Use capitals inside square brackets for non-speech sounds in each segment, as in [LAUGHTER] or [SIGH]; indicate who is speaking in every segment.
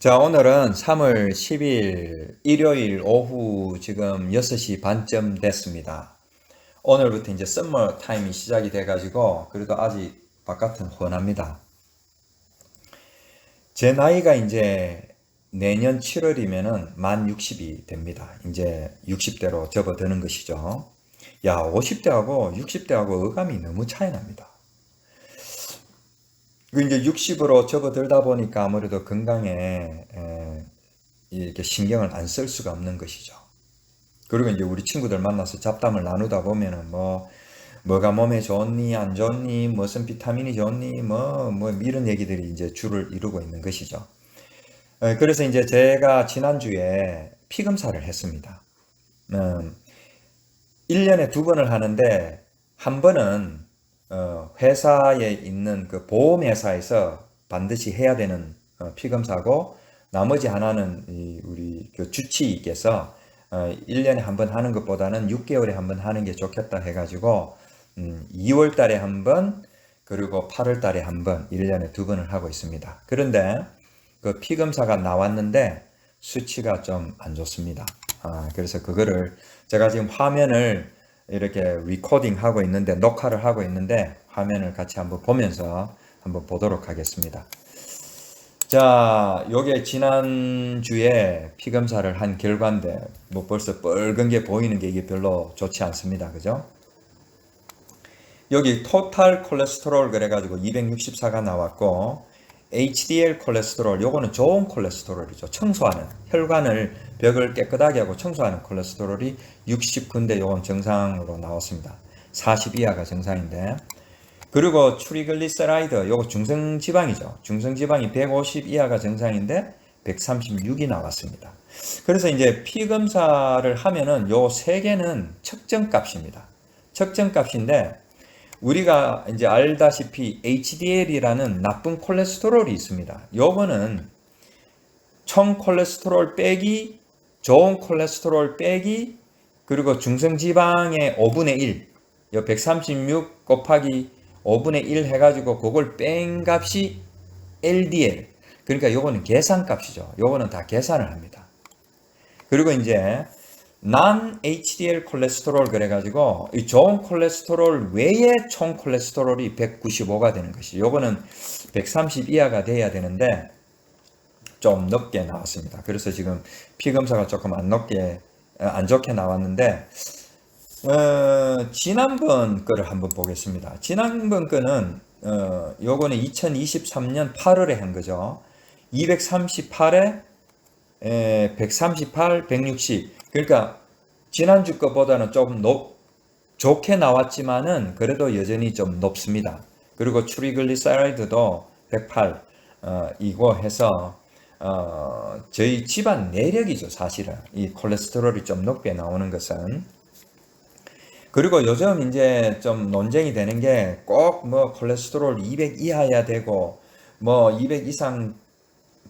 Speaker 1: 자, 오늘은 3월 10일 일요일 오후 지금 6시 반쯤 됐습니다. 오늘부터 이제 썸머 타임이 시작이 돼가지고 그래도 아직 바깥은 훤합니다. 제 나이가 이제 내년 7월이면은 만 60이 됩니다. 이제 60대로 접어드는 것이죠. 야, 50대하고 60대하고 어감이 너무 차이 납니다. 그 이제 60으로 접어들다 보니까 아무래도 건강에 에, 이렇게 신경을 안 쓸 수가 없는 것이죠. 그리고 이제 우리 친구들 만나서 잡담을 나누다 보면은 뭐 뭐가 몸에 좋니 안 좋니 무슨 비타민이 좋니 뭐뭐 이런 얘기들이 이제 줄을 이루고 있는 것이죠. 에, 그래서 이제 제가 지난주에 피 검사를 했습니다. 음, 1년에 두 번을 하는데 한 번은 어, 회사에 있는 그 보험회사에서 반드시 해야 되는 어, 피검사고 나머지 하나는 이 우리 그 주치의께서 어, 1년에 한 번 하는 것보다는 6개월에 한 번 하는 게 좋겠다 해가지고 음, 2월 달에 한 번, 그리고 8월 달에 한 번, 1년에 두 번을 하고 있습니다. 그런데 그 피검사가 나왔는데 수치가 좀 안 좋습니다. 아, 그래서 그거를 제가 지금 화면을 이렇게 리코딩 하고 있는데 녹화를 하고 있는데 화면을 같이 한번 보면서 한번 보도록 하겠습니다. 자, 요게 지난주에 피 검사를 한 결과인데 뭐 벌써 뻘건 게 보이는 게 이게 별로 좋지 않습니다. 그죠? 여기 토탈 콜레스테롤 그래 가지고 264가 나왔고 HDL 콜레스테롤 요거는 좋은 콜레스테롤이죠. 청소하는 혈관을 벽을 깨끗하게 하고 청소하는 콜레스테롤이 69인데 요건 정상으로 나왔습니다. 40 이하가 정상인데 그리고 트리글리세라이드 요거 중성지방이죠. 중성지방이 150 이하가 정상인데 136이 나왔습니다. 그래서 이제 피 검사를 하면은 요 세 개는 측정값입니다. 측정값인데 우리가 이제 알다시피 HDL이라는 나쁜 콜레스테롤이 있습니다. 요거는 총 콜레스테롤 빼기 좋은 콜레스테롤 빼기 그리고 중성지방의 5분의 1, 요 136 곱하기 5분의 1 해가지고 그걸 뺀 값이 LDL. 그러니까 요거는 계산값이죠. 요거는 다 계산을 합니다. 그리고 이제 난 HDL 콜레스테롤 그래가지고 이 좋은 콜레스테롤 외에 총 콜레스테롤이 195가 되는 것이 요거는 130 이하가 돼야 되는데 좀 높게 나왔습니다. 그래서 지금 피 검사가 조금 안 높게 안 좋게 나왔는데 어, 지난번 거를 한번 보겠습니다. 지난번 거는 어, 요거는 2023년 8월에 한 거죠. 238에 에, 138, 160 그러니까 지난주 것보다는 좀 높, 좋게 나왔지만은 그래도 여전히 좀 높습니다. 그리고 트리글리사라이드도 108 어, 이거 해서 어, 저희 집안 내력이죠 사실은 이 콜레스테롤이 좀 높게 나오는 것은 그리고 요즘 이제 좀 논쟁이 되는 게 꼭 뭐 콜레스테롤 200 이하야 되고 뭐 200 이상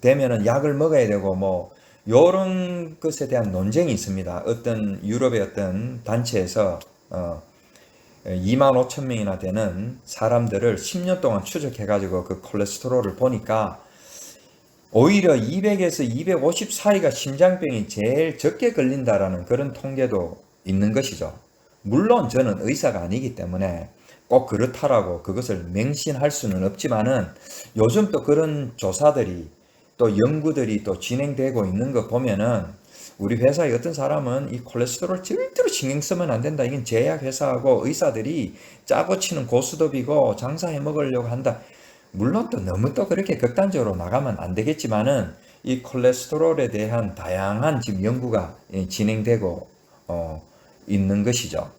Speaker 1: 되면은 약을 먹어야 되고 뭐 이런 것에 대한 논쟁이 있습니다. 어떤 유럽의 어떤 단체에서 어, 2만 5천 명이나 되는 사람들을 10년 동안 추적해가지고 그 콜레스테롤을 보니까 오히려 200에서 250 사이가 심장병이 제일 적게 걸린다라는 그런 통계도 있는 것이죠. 물론 저는 의사가 아니기 때문에 꼭 그렇다라고 그것을 맹신할 수는 없지만은 요즘 또 그런 조사들이 또 연구들이 또 진행되고 있는 거 보면은 우리 회사의 어떤 사람은 이 콜레스테롤 절대로 신경 쓰면 안 된다. 이건 제약 회사하고 의사들이 짜고 치는 고스톱이고 장사해 먹으려고 한다. 물론 또 너무 또 그렇게 극단적으로 나가면 안 되겠지만은 이 콜레스테롤에 대한 다양한 지금 연구가 예, 진행되고 어, 있는 것이죠.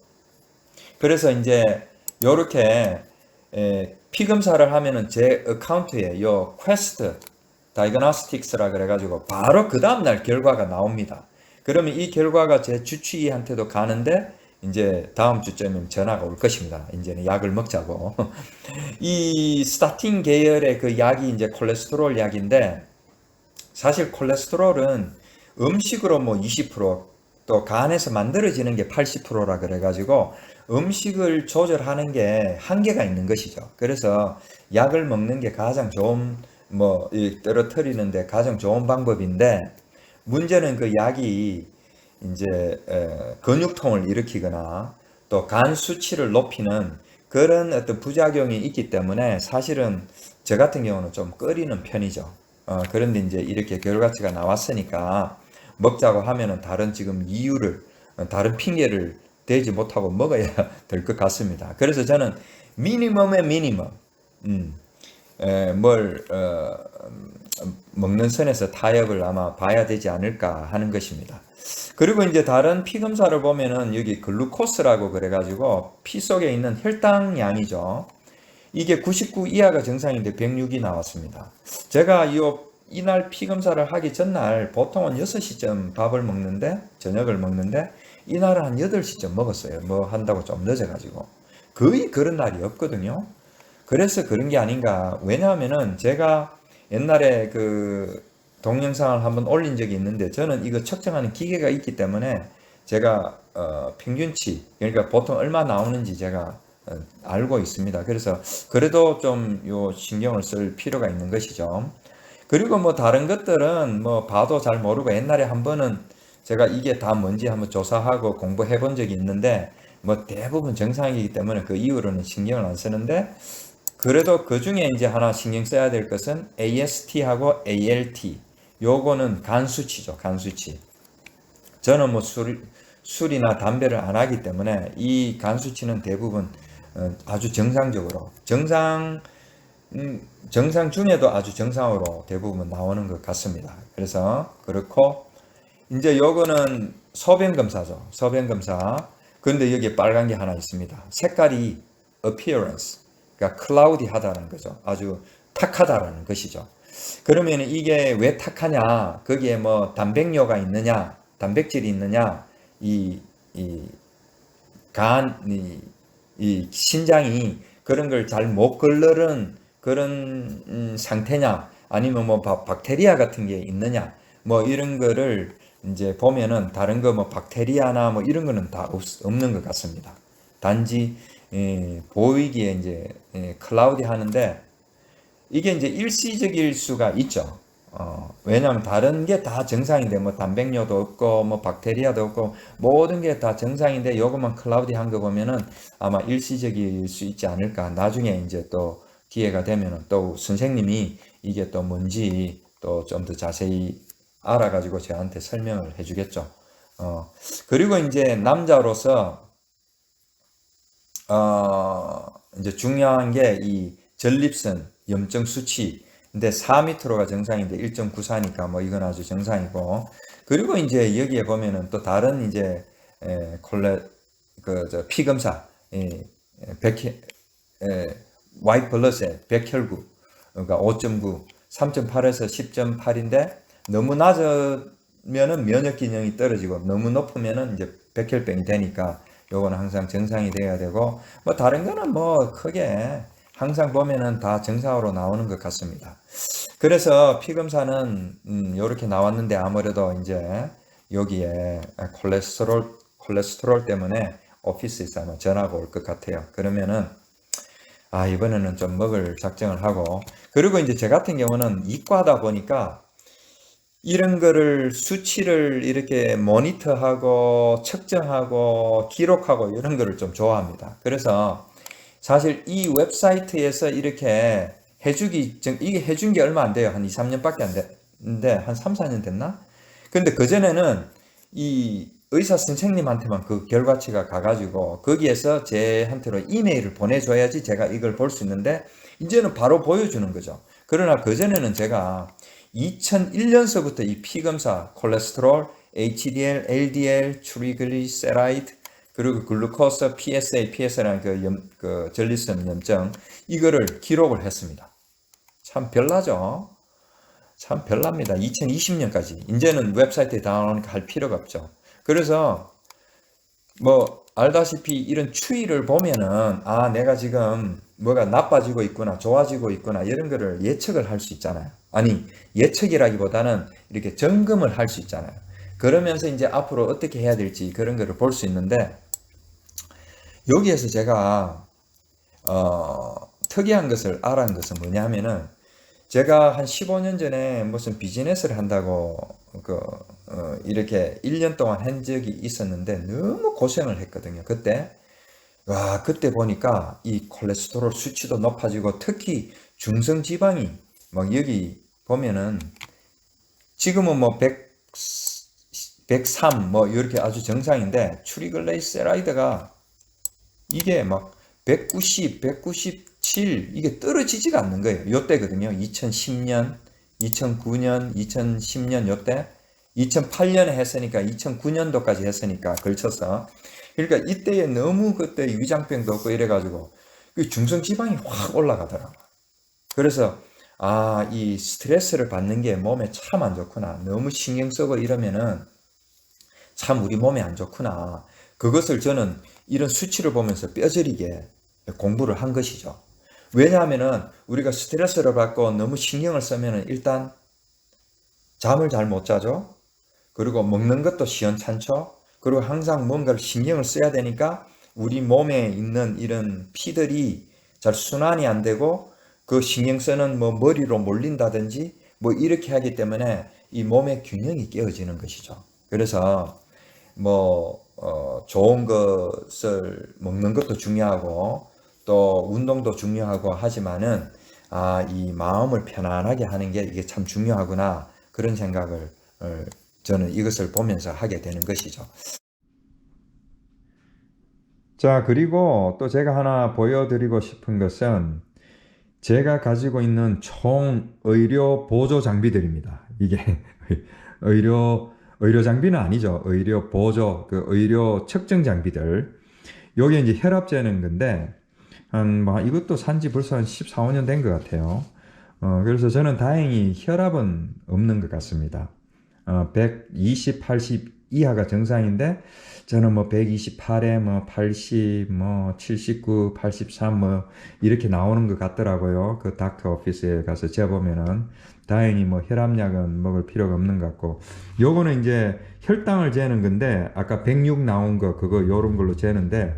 Speaker 1: 그래서 이제 이렇게 피 검사를 하면은 제 어카운트에 요 퀘스트 다이그노스틱스라 그래가지고 바로 그 다음날 결과가 나옵니다. 그러면 이 결과가 제 주치의한테도 가는데 이제 다음 주쯤이면 전화가 올 것입니다. 이제는 약을 먹자고. [LAUGHS] 이 스타틴 계열의 그 약이 이제 콜레스테롤 약인데 사실 콜레스테롤은 음식으로 뭐 20%또 간에서 만들어지는 게 80%라 그래가지고 음식을 조절하는 게 한계가 있는 것이죠. 그래서 약을 먹는 게 가장 좋은 뭐이 떨어뜨리는데 가장 좋은 방법인데 문제는 그 약이 이제 에, 근육통을 일으키거나 또 간 수치를 높이는 그런 어떤 부작용이 있기 때문에 사실은 저 같은 경우는 좀 꺼리는 편이죠. 어, 그런데 이제 이렇게 결과치가 나왔으니까 먹자고 하면은 다른 지금 이유를 어, 다른 핑계를 대지 못하고 먹어야 [LAUGHS] 될 것 같습니다. 그래서 저는 미니멈의 미니멈, 음, 에, 뭘 어, 음, 먹는 선에서 타협을 아마 봐야 되지 않을까 하는 것입니다. 그리고 이제 다른 피 검사를 보면은 여기 글루코스라고 그래가지고 피 속에 있는 혈당량이죠. 이게 99 이하가 정상인데 106이 나왔습니다. 제가 이 이날 피 검사를 하기 전날 보통은 6시쯤 밥을 먹는데 저녁을 먹는데 이날은 한 8시쯤 먹었어요. 뭐 한다고 좀 늦어가지고 거의 그런 날이 없거든요. 그래서 그런 게 아닌가. 왜냐하면은 제가 옛날에 그 동영상을 한번 올린 적이 있는데 저는 이거 측정하는 기계가 있기 때문에 제가 어, 평균치 그러니까 보통 얼마 나오는지 제가 어, 알고 있습니다. 그래서 그래도 좀 요 신경을 쓸 필요가 있는 것이죠. 그리고 뭐 다른 것들은 뭐 봐도 잘 모르고 옛날에 한 번은 제가 이게 다 뭔지 한번 조사하고 공부해 본 적이 있는데 뭐 대부분 정상이기 때문에 그 이후로는 신경을 안 쓰는데 그래도 그 중에 이제 하나 신경 써야 될 것은 AST하고 ALT. 요거는 간 수치죠. 간 수치. 저는 뭐 술, 술이나 담배를 안 하기 때문에 이 간 수치는 대부분 어, 아주 정상적으로 정상 음, 정상 중에도 아주 정상으로 대부분 나오는 것 같습니다. 그래서 그렇고 이제 요거는 소변 검사죠. 소변 검사. 그런데 여기 빨간 게 하나 있습니다. 색깔이 appearance. 그러니까 클라우디하다는 거죠. 아주 탁하다라는 것이죠. 그러면 이게 왜 탁하냐? 거기에 뭐 단백뇨가 있느냐? 단백질이 있느냐? 이, 이, 간, 이, 이 신장이 그런 걸 잘 못 걸러는 그런 음, 상태냐? 아니면 뭐 박테리아 같은 게 있느냐? 뭐 이런 거를 이제 보면은 다른 거 뭐 박테리아나 뭐 이런 거는 다 없, 없는 것 같습니다. 단지 예, 보이기에 이제 예, 클라우디 하는데 이게 이제 일시적일 수가 있죠. 어, 왜냐하면 다른 게 다 정상인데 뭐 단백뇨도 없고 뭐 박테리아도 없고 모든 게 다 정상인데 요것만 클라우디 한 거 보면은 아마 일시적일 수 있지 않을까. 나중에 이제 또 기회가 되면은 또 선생님이 이게 또 뭔지 또 좀 더 자세히 알아가지고 저한테 설명을 해주겠죠. 어, 그리고 이제 남자로서 어, 이제 중요한 게 이 전립선 염증 수치. 근데 4m가 정상인데 1.94니까 뭐 이건 아주 정상이고. 그리고 이제 여기에 보면은 또 다른 이제 에, 콜레 그저 피 검사 예, 백 에, 와이트 블러스의 백혈구 그러니까 5.9, 3.8에서 10.8인데 너무 낮으면은 면역 기능이 떨어지고 너무 높으면은 이제 백혈병이 되니까 요거는 항상 정상이 돼야 되고 뭐 다른 거는 뭐 크게 항상 보면은 다 정상으로 나오는 것 같습니다. 그래서 피 검사는 음, 요렇게 나왔는데 아무래도 이제 여기에 콜레스테롤 콜레스테롤 때문에 오피스에서 아마 전화가 올 것 같아요. 그러면은 아 이번에는 좀 먹을 작정을 하고 그리고 이제 저 같은 경우는 이과다 보니까 이런 거를 수치를 이렇게 모니터하고 측정하고 기록하고 이런 거를 좀 좋아합니다. 그래서 사실 이 웹사이트에서 이렇게 해주기, 이게 해준 게 얼마 안 돼요. 한 2, 3년밖에 안 됐는데, 한 3, 4년 됐나? 근데 그 전에는 이 의사 선생님한테만 그 결과치가 가가지고 거기에서 제한테로 이메일을 보내줘야지 제가 이걸 볼 수 있는데, 이제는 바로 보여주는 거죠. 그러나 그 전에는 제가 2001년서부터 이 피검사, 콜레스테롤, HDL, LDL, 트리글리세라이드, 그리고 글루코스, PSA, PSA라는 그, 염, 그 전립선 염증 이거를 기록을 했습니다. 참 별나죠? 참 별납니다. 2020년까지. 이제는 웹사이트에 다운로드 할 필요가 없죠. 그래서 뭐 알다시피 이런 추이를 보면은 아 내가 지금 뭐가 나빠지고 있구나 좋아지고 있구나 이런 거를 예측을 할 수 있잖아요. 아니 예측이라기보다는 이렇게 점검을 할 수 있잖아요. 그러면서 이제 앞으로 어떻게 해야 될지 그런 거를 볼 수 있는데 여기에서 제가 어, 특이한 것을 알아낸 것은 뭐냐면은 제가 한 15년 전에 무슨 비즈니스를 한다고 그 어, 이렇게 1년 동안 한 적이 있었는데 너무 고생을 했거든요. 그때 와 그때 보니까 이 콜레스테롤 수치도 높아지고 특히 중성 지방이 막 여기 보면은 지금은 뭐 100, 103 뭐 이렇게 아주 정상인데 추리글레이세라이드가 이게 막 190, 197 이게 떨어지지가 않는 거예요. 요때거든요. 2010년, 2009년, 2010년 요때 2008년에 했으니까 2009년도까지 했으니까 걸쳐서 그러니까 이때에 너무 그때 위장병도 없고 이래가지고 그 중성 지방이 확 올라가더라고. 그래서 아, 이 스트레스를 받는 게 몸에 참 안 좋구나. 너무 신경 쓰고 이러면은 참 우리 몸에 안 좋구나. 그것을 저는 이런 수치를 보면서 뼈저리게 공부를 한 것이죠. 왜냐하면은 우리가 스트레스를 받고 너무 신경을 쓰면은 일단 잠을 잘 못 자죠. 그리고 먹는 것도 시원찮죠. 그리고 항상 뭔가를 신경을 써야 되니까 우리 몸에 있는 이런 피들이 잘 순환이 안 되고 그 신경 쓰는 뭐 머리로 몰린다든지 뭐 이렇게 하기 때문에 이 몸의 균형이 깨어지는 것이죠. 그래서 뭐 어, 좋은 것을 먹는 것도 중요하고 또 운동도 중요하고 하지만은 아, 이 마음을 편안하게 하는 게 이게 참 중요하구나 그런 생각을 어, 저는 이것을 보면서 하게 되는 것이죠. 자, 그리고 또 제가 하나 보여드리고 싶은 것은 제가 가지고 있는 총 의료 보조 장비들입니다. 이게 [LAUGHS] 의료 의료 장비는 아니죠. 의료 보조 그 의료 측정 장비들. 요게 이제 혈압 재는 건데 한 뭐 이것도 산지 벌써 한 14, 5년 된 것 같아요. 어, 그래서 저는 다행히 혈압은 없는 것 같습니다. 어, 120, 80 이하가 정상인데 저는 뭐 128에 뭐 80, 뭐 79, 83 뭐 이렇게 나오는 것 같더라고요. 그 닥터 오피스에 가서 재보면은 다행히 뭐 혈압약은 먹을 필요가 없는 것 같고 요거는 이제 혈당을 재는 건데 아까 106 나온 거 그거 요런 걸로 재는데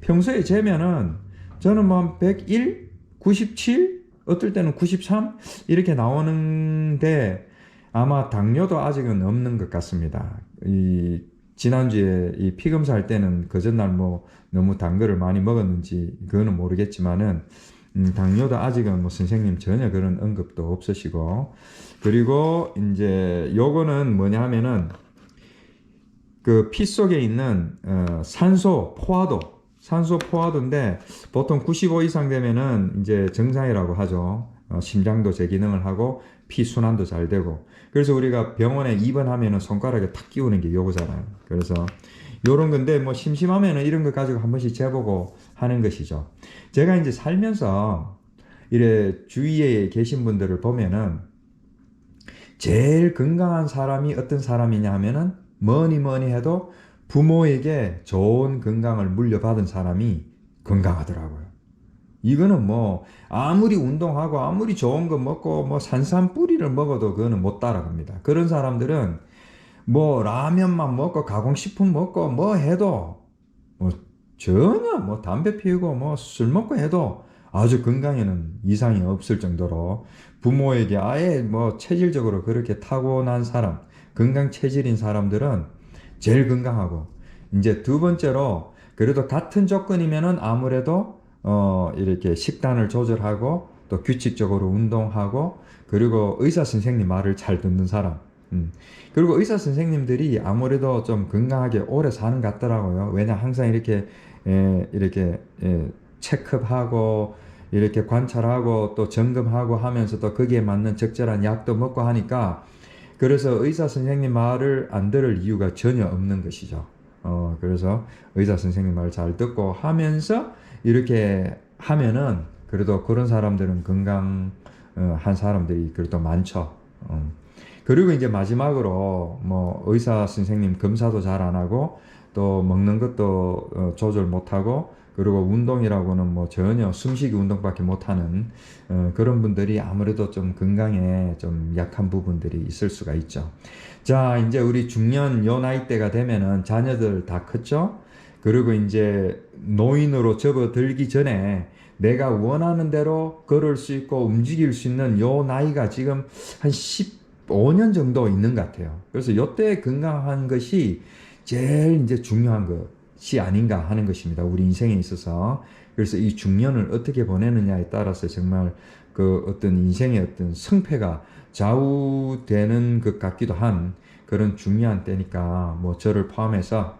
Speaker 1: 평소에 재면은 저는 뭐 101, 97 어떨 때는 93 이렇게 나오는데 아마 당뇨도 아직은 없는 것 같습니다. 이 지난주에 이 피 검사 할 때는 그 전날 뭐 너무 단 거를 많이 먹었는지 그거는 모르겠지만은 음, 당뇨도 아직은 뭐 선생님 전혀 그런 언급도 없으시고 그리고 이제 요거는 뭐냐 하면은 그 피 속에 있는 어, 산소 포화도 산소 포화도인데 보통 95 이상 되면은 이제 정상이라고 하죠. 어, 심장도 제 기능을 하고 피 순환도 잘 되고 그래서 우리가 병원에 입원하면은 손가락에 탁 끼우는 게 요거잖아요. 그래서 요런 건데 뭐 심심하면은 이런 거 가지고 한 번씩 재보고 하는 것이죠. 제가 이제 살면서 이래 주위에 계신 분들을 보면은 제일 건강한 사람이 어떤 사람이냐 하면은 뭐니 뭐니 해도 부모에게 좋은 건강을 물려받은 사람이 건강하더라고요. 이거는 뭐 아무리 운동하고 아무리 좋은 거 먹고 뭐 산산 뿌리를 먹어도 그거는 못 따라갑니다. 그런 사람들은 뭐 라면만 먹고 가공식품 먹고 뭐 해도 뭐 전혀 뭐 담배 피우고 뭐 술 먹고 해도 아주 건강에는 이상이 없을 정도로 부모에게 아예 뭐 체질적으로 그렇게 타고난 사람, 건강 체질인 사람들은 제일 건강하고 이제 두 번째로 그래도 같은 조건이면은 아무래도 어, 이렇게 식단을 조절하고 또 규칙적으로 운동하고 그리고 의사 선생님 말을 잘 듣는 사람. 음. 그리고 의사 선생님들이 아무래도 좀 건강하게 오래 사는 것 같더라고요. 왜냐 항상 이렇게 에, 이렇게 에, 체크하고 이렇게 관찰하고 또 점검하고 하면서 또 거기에 맞는 적절한 약도 먹고 하니까 그래서 의사 선생님 말을 안 들을 이유가 전혀 없는 것이죠. 어, 그래서 의사 선생님 말 잘 듣고 하면서 이렇게 하면은 그래도 그런 사람들은 건강한 어, 사람들이 그래도 많죠. 어. 그리고 이제 마지막으로 뭐 의사 선생님 검사도 잘 안 하고 또 먹는 것도 어, 조절 못 하고 그리고 운동이라고는 뭐 전혀 숨쉬기 운동밖에 못 하는 그런 분들이 아무래도 좀 건강에 좀 약한 부분들이 있을 수가 있죠. 자, 이제 우리 중년 요 나이대가 되면은 자녀들 다 컸죠? 그리고 이제 노인으로 접어들기 전에 내가 원하는 대로 걸을 수 있고 움직일 수 있는 요 나이가 지금 한 15년 정도 있는 것 같아요. 그래서 요때 건강한 것이 제일 이제 중요한 것 이 아닌가 하는 것입니다. 우리 인생에 있어서. 그래서 이 중년을 어떻게 보내느냐에 따라서 정말 그 어떤 인생의 어떤 성패가 좌우되는 것 같기도 한 그런 중요한 때니까 뭐 저를 포함해서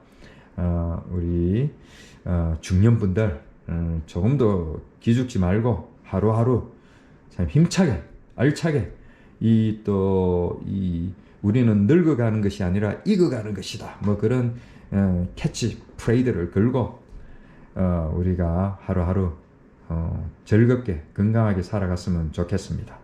Speaker 1: 어, 우리 어, 중년분들 음, 조금 더 기죽지 말고 하루하루 참 힘차게 알차게 이 또이 우리는 늙어가는 것이 아니라 익어가는 것이다 뭐 그런 어, 캐치 프레이드를 걸고 어, 우리가 하루하루 어, 즐겁게 건강하게 살아갔으면 좋겠습니다.